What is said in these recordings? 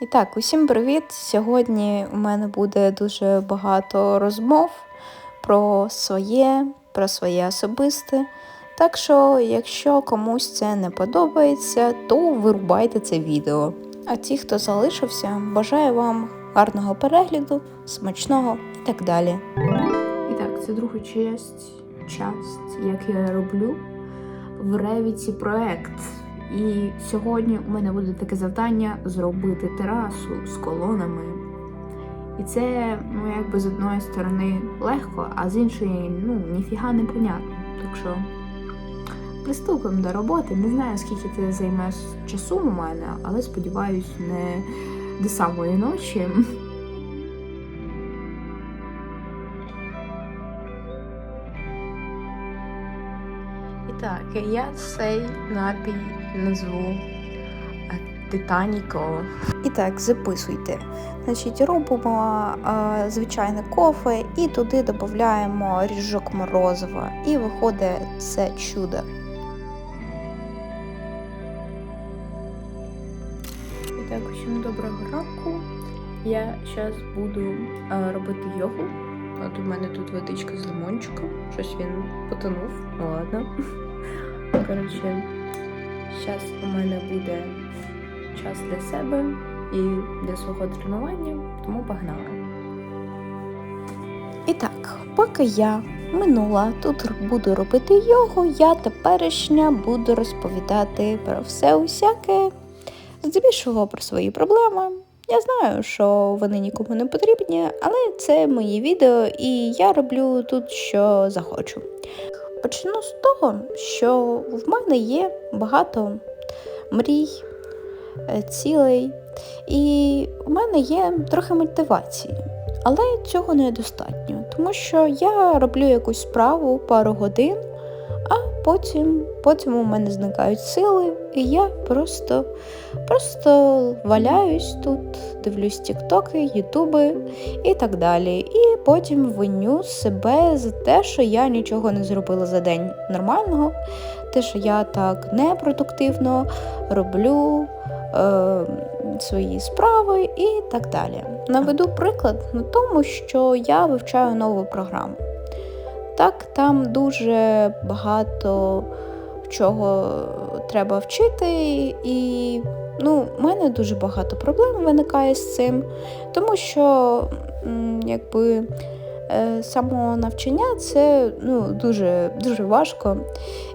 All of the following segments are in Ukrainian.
І так, усім привіт! Сьогодні у мене буде дуже багато розмов про своє, про своє особисте. Так що, якщо комусь це не подобається, то вирубайте це відео. А ті, хто залишився, бажаю вам гарного перегляду, смачного і так далі. І так, це друга часть, часть, як я роблю в Revit проект. І сьогодні у мене буде таке завдання зробити терасу з колонами. І це, ну, якби з одної сторони легко, а з іншої, ну, ніфіга не понятно. Так що приступимо до роботи. Не знаю, скільки це займе часу у мене, але сподіваюсь, не до самої ночі. І так, я цей напій назву е, Титаніко. І так, записуйте. Значить, робимо е, звичайне кофе і туди додаємо ріжок морозива. І виходить це чудо. І так, всім доброго ранку. Я зараз буду е, робити йогу. От у мене тут водичка з лимончиком. Щось він потонув. Ну ладно. Коротше, зараз у мене буде час для себе і для свого тренування, тому погнали. І так, поки я минула тут буду робити йогу, я теперішня буду розповідати про все усяке, здебільшого про свої проблеми. Я знаю, що вони нікому не потрібні, але це мої відео, і я роблю тут, що захочу. Почну з того, що в мене є багато мрій, е, цілей, і в мене є трохи мотивації. Але цього недостатньо, тому що я роблю якусь справу пару годин, а потім потім у мене зникають сили, і я просто просто валяюсь тут, дивлюсь тіктоки, ютуби і так далі. І потім виню себе за те, що я нічого не зробила за день нормального, те, що я так непродуктивно роблю. Е, свої справи і так далі. Наведу приклад на тому, що я вивчаю нову програму. Так, там дуже багато чого треба вчити, і ну, в мене дуже багато проблем виникає з цим, тому що якби само навчання це ну, дуже дуже важко.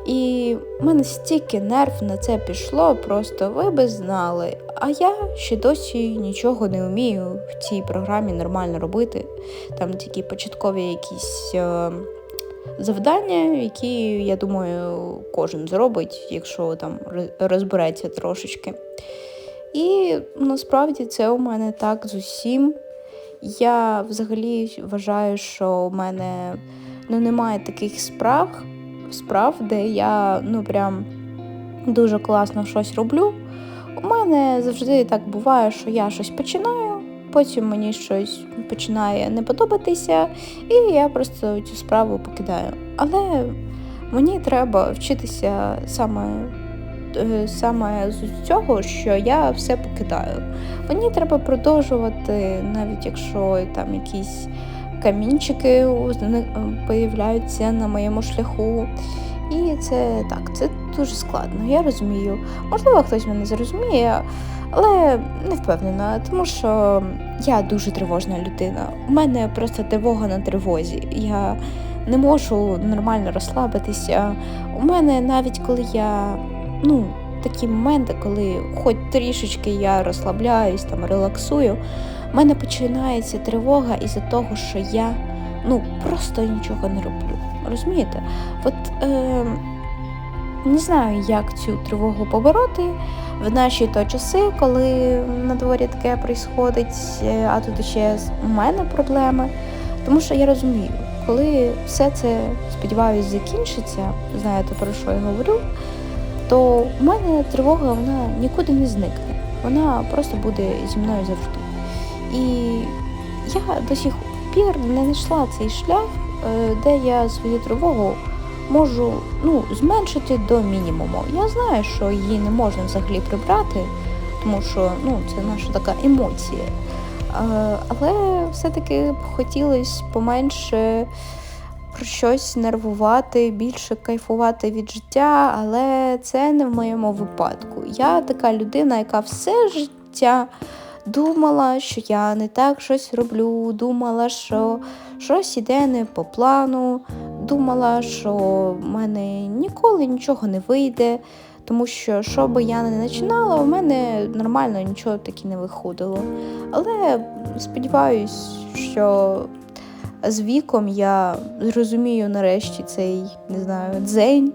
І в мене стільки нерв на це пішло, просто ви би знали. А я ще досі нічого не вмію в цій програмі нормально робити. Там такі початкові якісь е, завдання, які, я думаю, кожен зробить, якщо там розбереться трошечки. І насправді це у мене так з усім. Я взагалі вважаю, що у мене ну, немає таких справ, справ, де я ну прям дуже класно щось роблю. У мене завжди так буває, що я щось починаю, потім мені щось починає не подобатися, і я просто цю справу покидаю. Але мені треба вчитися саме Е, саме з цього, що я все покидаю. Мені треба продовжувати, навіть якщо там якісь камінчики появляються на моєму шляху. І це так, це дуже складно, я розумію. Можливо, хтось мене зрозуміє, але не впевнена, тому що я дуже тривожна людина. У мене просто тривога на тривозі. Я не можу нормально розслабитися. У мене навіть коли я ну, такі моменти, коли хоч трішечки я розслабляюсь, там релаксую, в мене починається тривога із-за того, що я ну, просто нічого не роблю. Розумієте? От е, не знаю, як цю тривогу побороти в наші то часи, коли на дворі таке происходить, е, а тут ще у мене проблеми. Тому що я розумію, коли все це, сподіваюся, закінчиться, знаєте, про що я говорю то в мене тривога вона нікуди не зникне. Вона просто буде зі мною завжди. І я до сих пір не знайшла цей шлях, е, де я свою тривогу можу ну, зменшити до мінімуму. Я знаю, що її не можна взагалі прибрати, тому що ну, це наша така емоція. Але все-таки б хотілося поменше про щось нервувати, більше кайфувати від життя, але це не в моєму випадку. Я така людина, яка все життя думала, що я не так щось роблю, думала, що щось іде не по плану, думала, що в мене ніколи нічого не вийде. Тому що, що би я не починала, у мене нормально нічого таки не виходило. Але сподіваюсь, що з віком я зрозумію нарешті цей не знаю, дзень,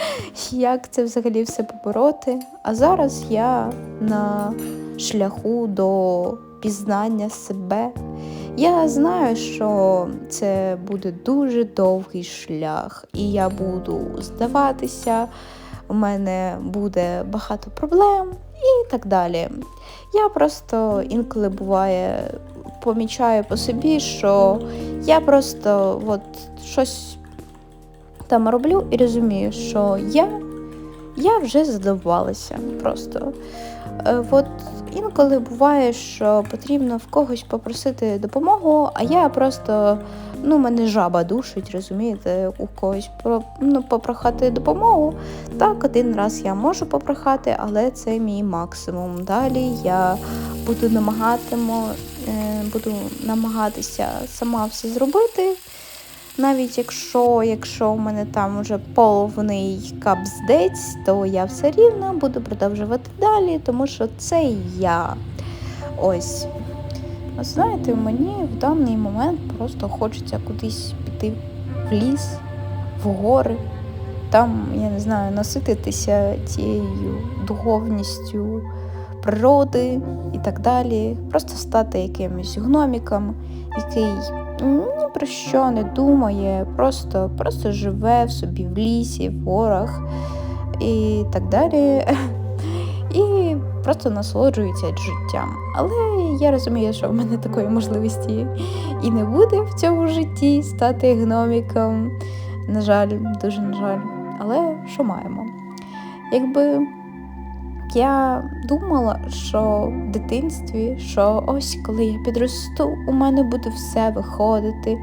як це взагалі все побороти. А зараз я на шляху до пізнання себе. Я знаю, що це буде дуже довгий шлях, і я буду здаватися, у мене буде багато проблем і так далі. Я просто інколи буває помічаю по собі, що я просто от щось там роблю і розумію, що я я вже задовбалася просто. Е, от інколи буває, що потрібно в когось попросити допомогу, а я просто, ну, мене жаба душить, розумієте, у когось ну, попрохати допомогу. Так, один раз я можу попрохати, але це мій максимум. Далі я буду намагатиму, е, буду намагатися сама все зробити. Навіть якщо якщо в мене там вже повний капздець, то я все рівно буду продовжувати далі, тому що це я. Ось. Знаєте, мені в даний момент просто хочеться кудись піти в ліс, в гори, там, я не знаю, насититися тією духовністю природи і так далі. Просто стати якимось гноміком, який ні про що не думає, просто, просто живе в собі в лісі, в горах і так далі. І просто насолоджується життям. Але я розумію, що в мене такої можливості і не буде в цьому житті стати гноміком. На жаль, дуже на жаль. Але що маємо? Якби я думала, що в дитинстві, що ось коли я підросту, у мене буде все виходити,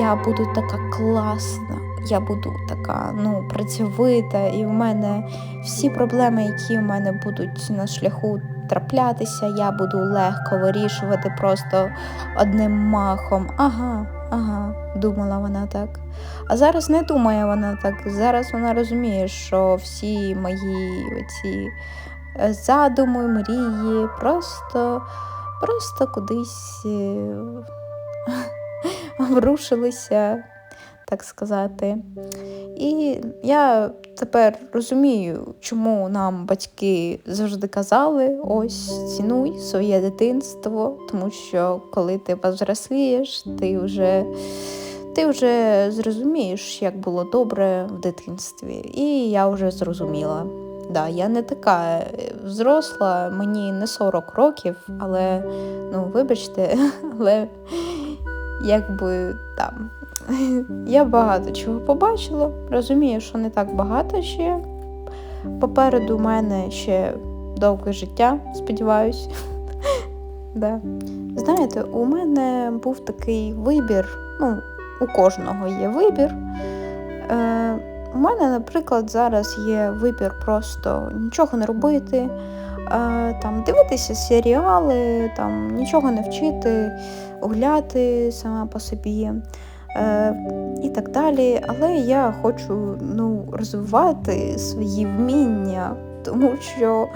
я буду така класна, я буду така ну, працьовита, і в мене всі проблеми, які у мене будуть на шляху траплятися, я буду легко вирішувати просто одним махом. Ага, ага, думала вона так. А зараз не думає вона так. Зараз вона розуміє, що всі мої оці задуми, мрії, просто просто кудись е, врушилися, так сказати. І я тепер розумію, чому нам батьки завжди казали: ось цінуй своє дитинство, тому що коли ти повзрослієш, ти вже ти вже зрозумієш, як було добре в дитинстві. І я вже зрозуміла. Да, Я не така е, взросла, мені не 40 років, але ну, вибачте, але якби там я багато чого побачила. Розумію, що не так багато ще. Попереду мене ще довге життя, сподіваюсь. да. Знаєте, у мене був такий вибір, ну, у кожного є вибір. Е, у мене, наприклад, зараз є вибір просто нічого не робити, е, там дивитися серіали, там нічого не вчити, гуляти сама по собі е, і так далі. Але я хочу ну, розвивати свої вміння, тому що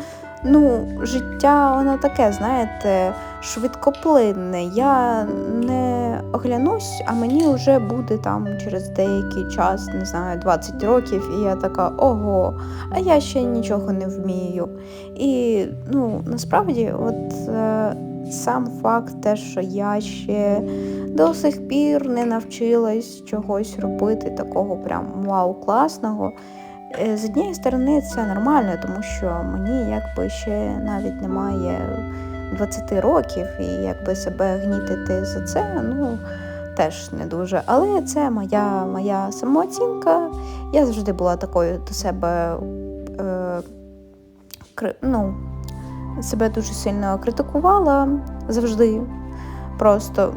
ну, життя воно таке, знаєте, швидкоплинне. Я не оглянусь, а мені вже буде там через деякий час, не знаю, 20 років, і я така ого, а я ще нічого не вмію. І ну, насправді, от е, сам факт, те, що я ще до сих пір не навчилась чогось робити, такого прям вау класного. Е, з однієї сторони, це нормально, тому що мені якби ще навіть немає 20 років, і якби себе гнітити за це, ну теж не дуже. Але це моя моя самооцінка. Я завжди була такою до себе е, ну, себе дуже сильно критикувала завжди. Просто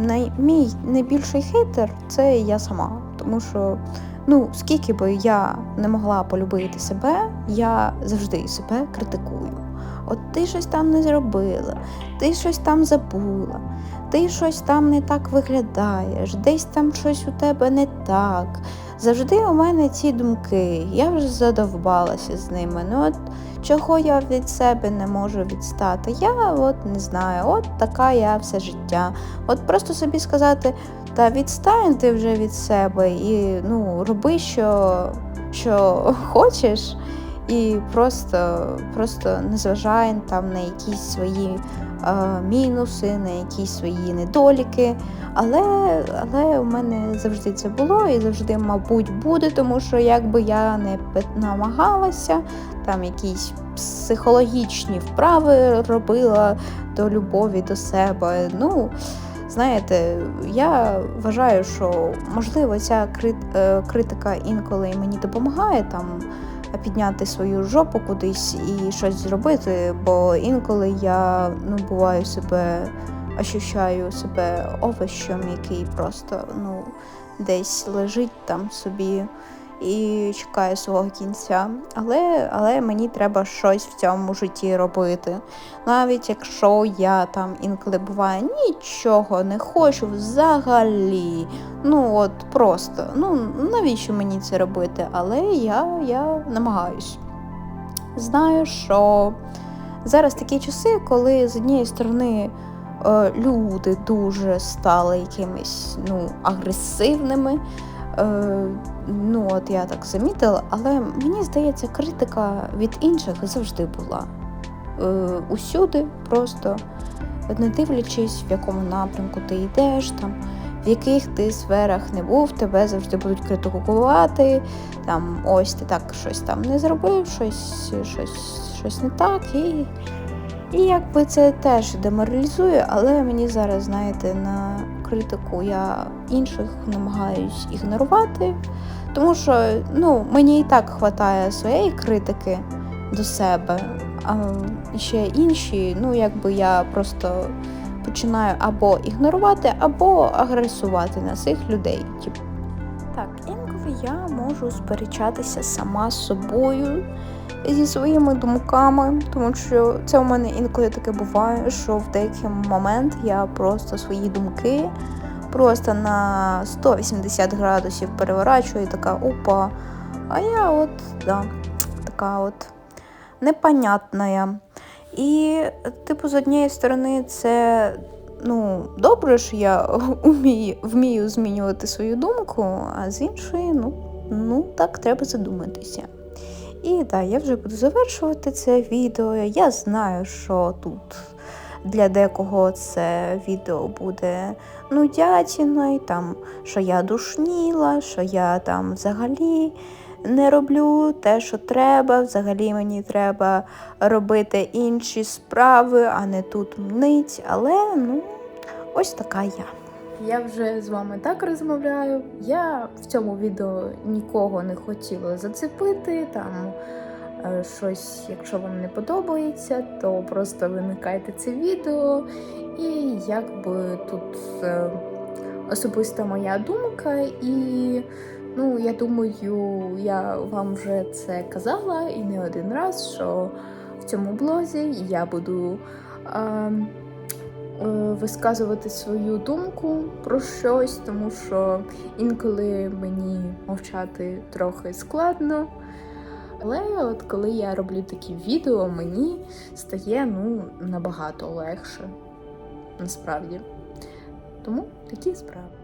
най, мій найбільший хейтер це я сама. Тому що, ну, скільки би я не могла полюбити себе, я завжди себе критикую. От ти щось там не зробила, ти щось там забула, ти щось там не так виглядаєш, десь там щось у тебе не так. Завжди у мене ці думки, я вже задовбалася з ними. Ну от чого я від себе не можу відстати? Я от не знаю, от така я все життя. От просто собі сказати, та відстань ти вже від себе і ну, роби, що, що хочеш, і просто, просто не там на якісь свої е, мінуси, на якісь свої недоліки. Але, але у мене завжди це було і завжди, мабуть, буде, тому що якби я не намагалася, там якісь психологічні вправи робила до любові до себе. Ну, знаєте, я вважаю, що можливо ця е, критика інколи мені допомагає там підняти свою жопу кудись і щось зробити, бо інколи я ну, буваю себе ощущаю себе овощем, який просто ну, десь лежить там собі і чекає свого кінця. Але, але мені треба щось в цьому житті робити. Навіть якщо я там інколи буває нічого не хочу взагалі. Ну от просто, ну навіщо мені це робити? Але я, я намагаюсь. Знаю, що зараз такі часи, коли з однієї сторони е, люди дуже стали якимись ну, агресивними. Е, ну, от я так замітила, але мені здається, критика від інших завжди була. Е, усюди просто не дивлячись, в якому напрямку ти йдеш, там, в яких ти сферах не був, тебе завжди будуть критикувати. Там ось ти так щось там не зробив, щось, щось, щось не так. І, і якби це теж деморалізує, але мені зараз, знаєте, на критику я інших намагаюсь ігнорувати, тому що ну, мені і так вистачає своєї критики до себе. А ще інші, ну якби я просто починаю або ігнорувати, або агресувати на цих людей. Так, інколи я можу сперечатися сама з собою зі своїми думками, тому що це у мене інколи таке буває, що в деякий момент я просто свої думки просто на 180 градусів переворачую і така опа. А я от, да, така от непонятна. І, типу, з однієї сторони, це ну, добре, що я вмію, вмію змінювати свою думку, а з іншої, ну, ну так, треба задуматися. І так, я вже буду завершувати це відео. Я знаю, що тут для декого це відео буде нудятіною, там, що я душніла, що я там взагалі не роблю те, що треба. Взагалі мені треба робити інші справи, а не тут мнить. Але ну, ось така я. Я вже з вами так розмовляю. Я в цьому відео нікого не хотіла зацепити. Там е, щось, якщо вам не подобається, то просто вимикайте це відео. І якби тут е, особиста моя думка, і ну, я думаю, я вам вже це казала і не один раз, що в цьому блозі я буду. е, Висказувати свою думку про щось, тому що інколи мені мовчати трохи складно. Але от коли я роблю такі відео, мені стає ну, набагато легше насправді. Тому такі справи.